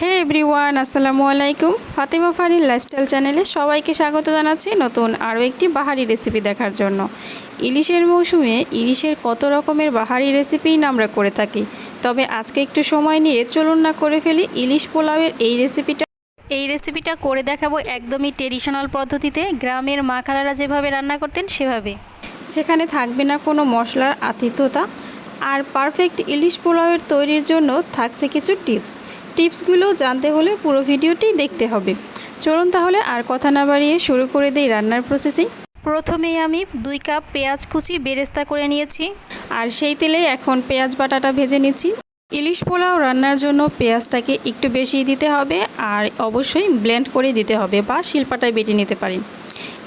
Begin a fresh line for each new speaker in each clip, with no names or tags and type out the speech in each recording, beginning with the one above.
হে everyone আসসালামু আলাইকুম Fatema Farin lifestyle চ্যানেলে সবাইকে স্বাগত জানাচ্ছি নতুন আরও একটি বাহারি রেসিপি দেখার জন্য। ইলিশের মৌসুমে ইলিশের কত রকমের বাহারি রেসিপিই আমরা করে থাকি। তবে আজকে একটু সময় নিয়ে চলুন না করে ফেলি ইলিশ পোলাওয়ের এই রেসিপিটা এই রেসিপিটা করে দেখাবো একদমই ট্রেডিশনাল পদ্ধতিতে। গ্রামের মা খালারা যেভাবে রান্না করতেন, সেভাবে। সেখানে থাকবে না কোনো মশলার আতিথ্যতা। আর পারফেক্ট ইলিশ পোলাওয়ের তৈরির জন্য থাকছে কিছু টিপস টিপসগুলো জানতে হলে পুরো ভিডিওটি দেখতে হবে। চলুন তাহলে আর কথা না বাড়িয়ে শুরু করে দিই রান্নার প্রসেসিং প্রথমেই আমি দুই কাপ পেঁয়াজ কুচি বেরেস্তা করে নিয়েছি। আর সেই তেলে এখন পেঁয়াজ বাটাটা ভেজে নিচ্ছি। ইলিশ পোলাও রান্নার জন্য পেঁয়াজটাকে একটু বেশি দিতে হবে আর অবশ্যই ব্লেন্ড করে দিতে হবে বা শিল্পাটায় বেটে নিতে পারি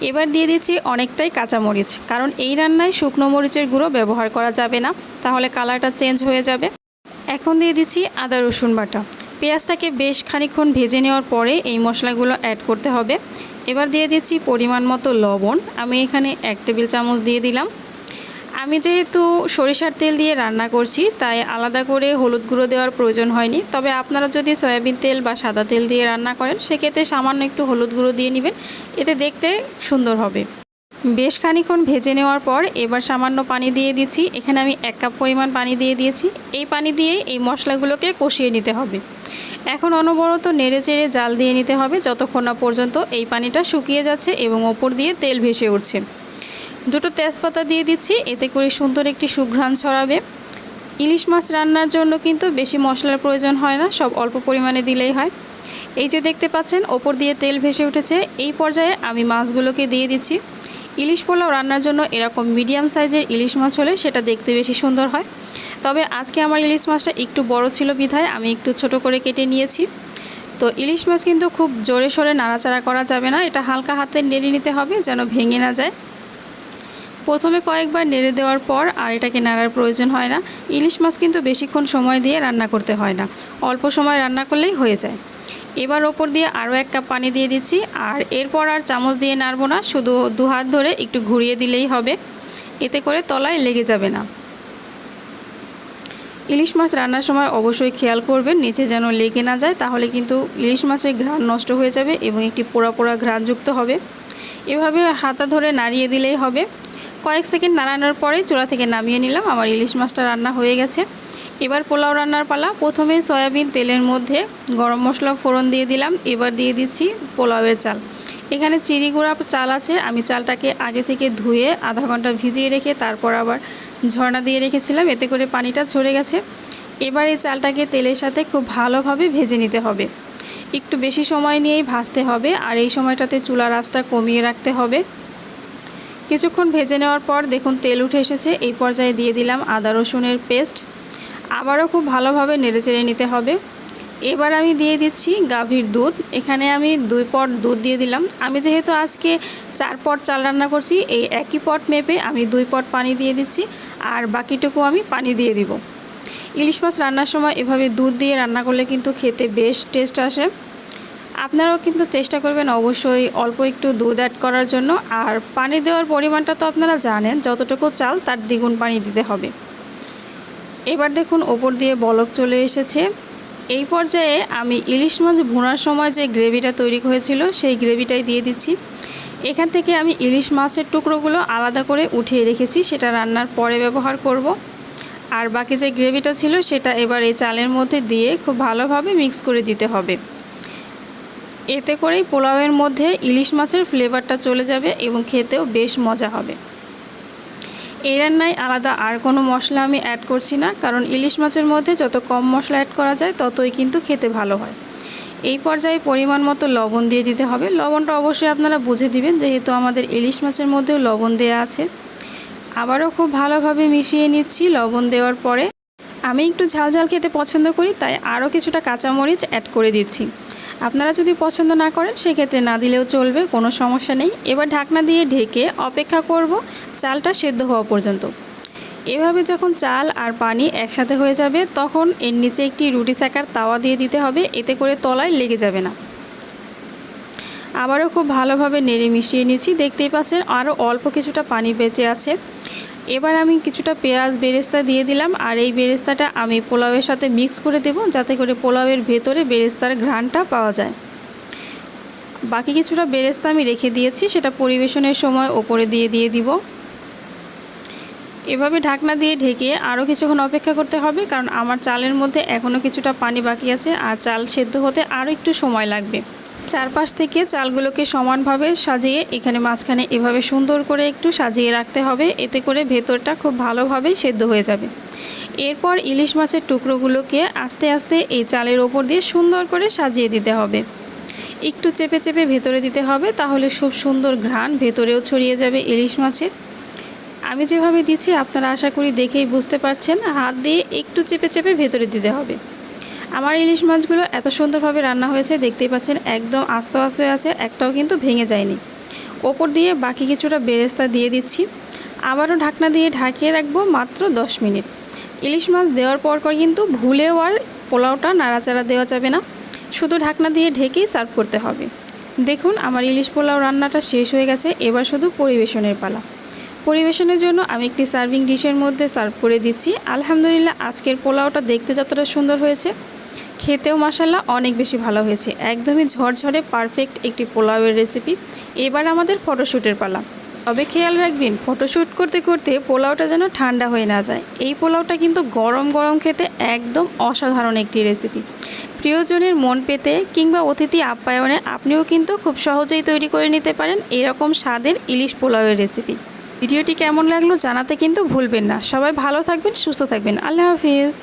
এবার দিয়ে দিচ্ছি অনেকটাই কাঁচামরিচ, কারণ এই রান্নায় শুকনো মরিচের গুঁড়ো ব্যবহার করা যাবে না, তাহলে কালারটা চেঞ্জ হয়ে যাবে। এখন দিয়ে দিচ্ছি আদা রসুন বাটা। পেঁয়াজটাকে বেশ খানিক্ষণ ভেজে নেওয়ার পরে এই মশলাগুলো অ্যাড করতে হবে। এবার দিয়ে দিচ্ছি পরিমাণ মতো লবণ। আমি এখানে এক টেবিল চামচ দিয়ে দিলাম। আমি যেহেতু সরিষার তেল দিয়ে রান্না করছি, তাই আলাদা করে হলুদ গুঁড়ো দেওয়ার প্রয়োজন হয়নি। তবে আপনারা যদি সয়াবিন তেল বা সাদা তেল দিয়ে রান্না করেন, সেক্ষেত্রে সামান্য একটু হলুদ গুঁড়ো দিয়ে নেবেন। এতে দেখতে সুন্দর হবে। বেশ খানিক্ষণ ভেজে নেওয়ার পর এবার সামান্য পানি দিয়ে দিচ্ছি। এখানে আমি এক কাপ পরিমাণ পানি দিয়ে দিয়েছি। এই পানি দিয়ে এই মশলাগুলোকে কষিয়ে নিতে হবে। এখন অনবরত নেড়ে চেড়ে জাল দিয়ে নিতে হবে। যতক্ষণ না পর্যন্ত এই পানিটা শুকিয়ে যাচ্ছে এবং ওপর দিয়ে তেল ভেসে উঠছে। দুটো তেজপাতা দিয়ে দিচ্ছি, এতে করে সুন্দর একটি সুঘ্রাণ ছড়াবে। ইলিশ মাছ রান্নার জন্য কিন্তু বেশি মশলার প্রয়োজন হয় না, সব অল্প পরিমাণে দিলেই হয়। এই যে দেখতে পাচ্ছেন, ওপর দিয়ে তেল ভেসে উঠেছে। এই পর্যায়ে আমি মাছগুলোকে দিয়ে দিচ্ছি। ইলিশ পোলাও রান্নার জন্য এরকম মিডিয়াম সাইজের ইলিশ মাছ হলে সেটা দেখতে বেশি সুন্দর হয়। তবে আজকে আমার ইলিশ মাছটা একটু বড় ছিল বিধায় আমি একটু ছোট করে কেটে নিয়েছি। তো ইলিশ মাছ কিন্তু খুব জোরে সোরে নাড়াচাড়া করা যাবে না, এটা হালকা হাতে নেড়ে নিতে হবে যেন ভেঙে না যায়। প্রথমে কয়েকবার নেড়ে দেওয়ার পর আর এটাকে নাড়ার প্রয়োজন হয় না। ইলিশ মাছ কিন্তু বেশিক্ষণ সময় দিয়ে রান্না করতে হয় না, অল্প সময় রান্না করলেই হয়ে যায়। এবার ওপর দিয়ে আরও এক কাপ পানি দিয়ে দিচ্ছি আর এরপর আর চামচ দিয়ে নাড়বো না, শুধু দু হাত ধরে একটু ঘুরিয়ে দিলেই হবে। এতে করে তলায় লেগে যাবে না। ইলিশ মাছ রান্নার সময় অবশ্যই খেয়াল করবেন, নিচে যেন লেগে না যায়, তাহলে কিন্তু ইলিশ মাছের ঘ্রাণ নষ্ট হয়ে যাবে এবং একটি পোড়া পোড়া ঘ্রাণযুক্ত হবে। এভাবে হাতা ধরে নাড়িয়ে দিলেই হবে। কয়েক সেকেন্ড নাড়ানোর পরে চূড়া থেকে নামিয়ে নিলাম, আমার ইলিশ মাছটা রান্না হয়ে গেছে। এবার পোলাও রান্নার পালা, প্রথমে সয়াবিন তেলের মধ্যে গরম মশলা ফোড়ন দিয়ে দিলাম, এবার দিয়ে দিচ্ছি পোলাওয়ের চাল। এখানে চিড়ি গুঁড়া চাল আছে, আমি চালটাকে আগে থেকে ধুয়ে আধা ঘণ্টা ভিজিয়ে রেখে তারপর আবার ঝর্ণা দিয়ে রেখেছিলাম, এতে করে পানিটা ঝরে গেছে। এবার এই চালটাকে তেলের সাথে খুব ভালোভাবে ভেজে নিতে হবে। একটু বেশি সময় নিয়েই ভাজতে হবে, আর এই সময়টাতে চুলার আঁচটা কমিয়ে রাখতে হবে। কিছুক্ষণ ভেজে নেওয়ার পর দেখুন তেল উঠে এসেছে, এই পর্যায়ে দিয়ে দিলাম আদা রসুনের পেস্ট। আবারও খুব ভালোভাবে নেড়ে চেড়ে নিতে হবে। এবার আমি দিয়ে দিচ্ছি গাভীর দুধ। এখানে আমি দুই পট দুধ দিয়ে দিলাম। আমি যেহেতু আজকে চার পট চাল রান্না করছি, এই একই পট মেপে আমি দুই পট পানি দিয়ে দিচ্ছি। আর বাকিটুকু আমি পানি দিয়ে দিব। ইলিশ মাছ রান্নার সময় এভাবে দুধ দিয়ে রান্না করলে কিন্তু খেতে বেশ টেস্ট আসে। আপনারাও কিন্তু চেষ্টা করবেন অবশ্যই অল্প একটু দুধ অ্যাড করার জন্য। আর পানি দেওয়ার পরিমাণটা তো আপনারা জানেন, যতটুকু চাল তার দ্বিগুণ পানি দিতে হবে। এবার দেখুন ওপর দিয়ে বলক চলে এসেছে। এই পর্যায়ে আমি ইলিশ মাছ ভুনার সময় যে গ্রেভিটা তৈরি হয়েছিল, সেই গ্রেভিটাই দিয়ে দিচ্ছি। এখান থেকে আমি ইলিশ মাছের টুকরোগুলো আলাদা করে উঠিয়ে রেখেছি, সেটা রান্নার পরে ব্যবহার করব। আর বাকি যে গ্রেভিটা ছিল, সেটা এবার এই চালের মধ্যে দিয়ে খুব ভালোভাবে মিক্স করে দিতে হবে। এতে করেই পোলাওয়ের মধ্যে ইলিশ মাছের ফ্লেভারটা চলে যাবে এবং খেতেও বেশ মজা হবে। এই রান্নায় আলাদা আর কোনো মশলা আমি অ্যাড করছি না, কারণ ইলিশ মাছের মধ্যে যত কম মশলা অ্যাড করা যায়, ততই কিন্তু খেতে ভালো হয়। এই পর্যায়ে পরিমাণ মতো লবণ দিয়ে দিতে হবে। লবণটা অবশ্যই আপনারা বুঝে দিবেন, যেহেতু আমাদের ইলিশ মাছের মধ্যেও লবণ দেওয়া আছে। আবারও খুব ভালোভাবে মিশিয়ে নিচ্ছি লবণ দেওয়ার পরে। আমি একটু ঝাল ঝাল খেতে পছন্দ করি, তাই আরও কিছুটা কাঁচামরিচ অ্যাড করে দিচ্ছি। আপনারা যদি পছন্দ না করেন, সেক্ষেত্রে না দিলেও চলবে, কোনো সমস্যা নেই। এবার ঢাকনা দিয়ে ঢেকে অপেক্ষা করব চালটা সেদ্ধ হওয়া পর্যন্ত। এভাবে যখন চাল আর পানি একসাথে হয়ে যাবে, তখন এর নিচে একটি রুটি চাকার তাওয়া দিয়ে দিতে হবে, এতে করে তলায় লেগে যাবে না। আবারও খুব ভালোভাবে নেড়ে মিশিয়ে নিচ্ছি। দেখতেই পাচ্ছেন আরও অল্প কিছুটা পানি বেঁচে আছে। এবার আমি কিছুটা পেঁয়াজ বেরেস্তা দিয়ে দিলাম, আর এই বেরেস্তাটা আমি পোলাওয়ের সাথে মিক্স করে দেব, যাতে করে পোলাওয়ের ভেতরে বেরেস্তার ঘ্রাণটা পাওয়া যায়। বাকি কিছুটা বেরেস্তা আমি রেখে দিয়েছি, সেটা পরিবেশনের সময় ওপরে দিয়ে দিয়ে দিব। এভাবে ঢাকনা দিয়ে ঢেকে আরও কিছুক্ষণ অপেক্ষা করতে হবে, কারণ আমার চালের মধ্যে এখনও কিছুটা পানি বাকি আছে আর চাল সেদ্ধ হতে আরও একটু সময় লাগবে। চারপাশ থেকে চালগুলোকে সমানভাবে সাজিয়ে এখানে মাঝখানে এভাবে সুন্দর করে একটু সাজিয়ে রাখতে হবে, এতে করে ভেতরটা খুব ভালোভাবেই সেদ্ধ হয়ে যাবে। এরপর ইলিশ মাছের টুকরোগুলোকে আস্তে আস্তে এই চালের ওপর দিয়ে সুন্দর করে সাজিয়ে দিতে হবে। একটু চেপে চেপে ভেতরে দিতে হবে, তাহলে খুব সুন্দর ঘ্রাণ ভেতরেও ছড়িয়ে যাবে ইলিশ মাছের। আমি যেভাবে দিচ্ছি, আপনারা আশা করি দেখেই বুঝতে পারছেন। হাত দিয়ে একটু চেপে চেপে ভেতরে দিতে হবে। আমার ইলিশ মাছগুলো এত সুন্দরভাবে রান্না হয়েছে, দেখতেই পাচ্ছেন একদম আস্তে আস্তে আছে, একটাও কিন্তু ভেঙে যায়নি। ওপর দিয়ে বাকি কিছুটা বেরেস্তা দিয়ে দিচ্ছি। আবারও ঢাকনা দিয়ে ঢাকিয়ে রাখব মাত্র 10 মিনিট। ইলিশ মাছ দেওয়ার পর পর কিন্তু ভুলেও আর পোলাওটা নাড়াচাড়া দেওয়া যাবে না। শুধু ঢাকনা দিয়ে ঢেকেই সার্ভ করতে হবে। দেখুন, আমার ইলিশ পোলাও রান্নাটা শেষ হয়ে গেছে, এবার শুধু পরিবেশনের পালা। পরিবেশনের জন্য আমি একটি সার্ভিং ডিশের মধ্যে সার্ভ করে দিচ্ছি। আলহামদুলিল্লাহ, আজকের পোলাওটা দেখতে যতটা সুন্দর হয়েছে, খেতেও মাসাল্লাহ অনেক বেশি ভালো হয়েছে। একদমই ঝরঝরে পারফেক্ট একটি পোলাওয়ের রেসিপি এবার আমাদের ফটোশ্যুটের পালা। তবে খেয়াল রাখবেন ফটোশ্যুট করতে করতে পোলাওটা যেন ঠান্ডা হয়ে না যায়। এই পোলাওটা কিন্তু গরম গরম খেতে একদম অসাধারণ একটি রেসিপি প্রিয়জনের মন পেতে কিংবা অতিথি আপ্যায়নে আপনিও কিন্তু খুব সহজেই তৈরি করে নিতে পারেন এরকম স্বাদের ইলিশ পোলাওয়ের রেসিপি ভিডিওটি কেমন লাগল জানাতে কিন্তু ভুলবেন না। সবাই ভালো থাকবেন সুস্থ থাকবেন। আল্লাহ হাফিজ।